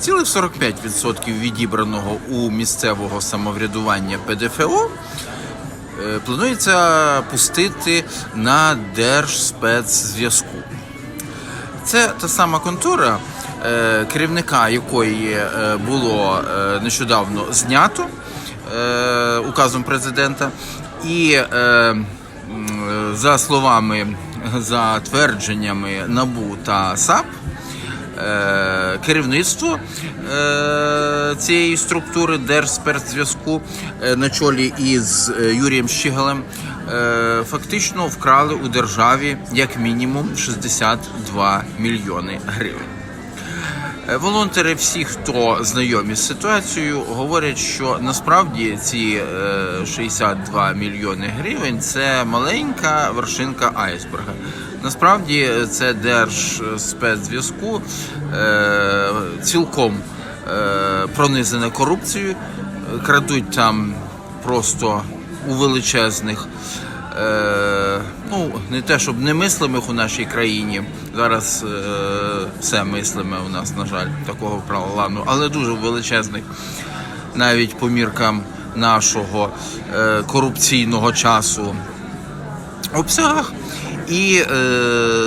Цілих 45% відібраного у місцевого самоврядування ПДФО е, планується пустити на Держспецзв'язку. Це та сама контора, е, керівника якої е, було е, нещодавно знято е, указом президента, і е, е, за словами, за твердженнями НАБУ та САП. Е, Керівництво е, цієї структури Держспецзв'язку е, на чолі із Юрієм Щигалем е, фактично вкрали у державі як мінімум 62 мільйони гривень. Е, Волонтери, всі, хто знайомі з ситуацією, говорять, що насправді ці е, 62 мільйони гривень це маленька вершинка айсберга. Насправді це Держспецзв'язку е, цілком е, пронизана корупцією, Е, крадуть там просто у величезних. Е, ну, не те, щоб не мислимих у нашій країні. Зараз е, все мислиме у нас, на жаль, такого плану, але дуже величезних, навіть по міркам нашого е, корупційного часу обсягах. І е,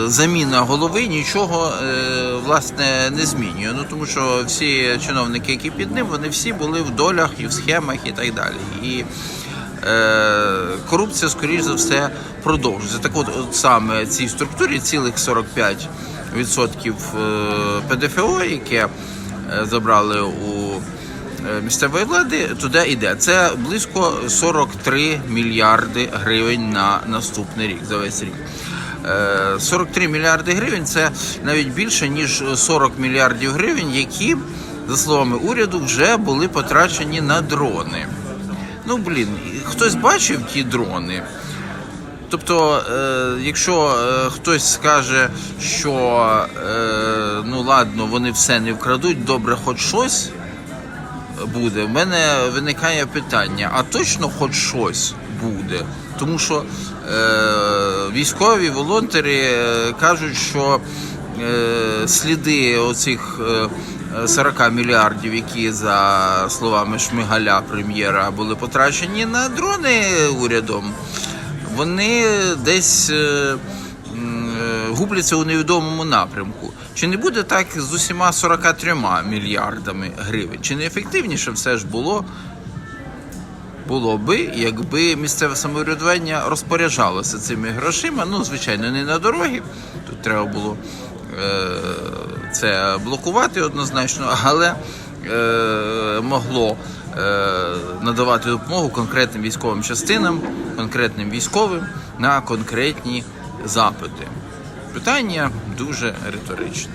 заміна голови нічого е, власне не змінює. Ну тому що всі чиновники, які під ним, вони всі були в долях і в схемах і так далі. І корупція, скоріш за все, продовжується. Так от, от саме цій структурі цілих 45% е, ПДФО, яке е, забрали у е, місцевої влади, туди йде. Це близько 43 мільярди гривень на наступний рік за весь рік. Е, 43 мільярди гривень це навіть більше ніж 40 мільярдів гривень, які, за словами уряду, вже були потрачені на дрони. Ну блін, хтось бачив ті дрони. Тобто, е, якщо е, хтось скаже, що е, ну ладно, вони все не вкрадуть, добре, хоч щось буде. В мене виникає питання: а точно хоч щось буде? Тому що е, військові волонтери е, кажуть, що е, сліди оцих е, 40 мільярдів, які за словами Шмигаля, прем'єра, були потрачені на дрони урядом, вони десь. е, е, Губляться у невідомому напрямку. Чи не буде так з усіма 43 мільярдами гривень? Чи не ефективніше все ж було було би, якби місцеве самоврядування розпоряджалося цими грошима. Ну, звичайно, не на дороги. Тут треба було це блокувати однозначно, але е, могло е, надавати допомогу конкретним військовим частинам, конкретним військовим на конкретні запити. Питання дуже риторичне.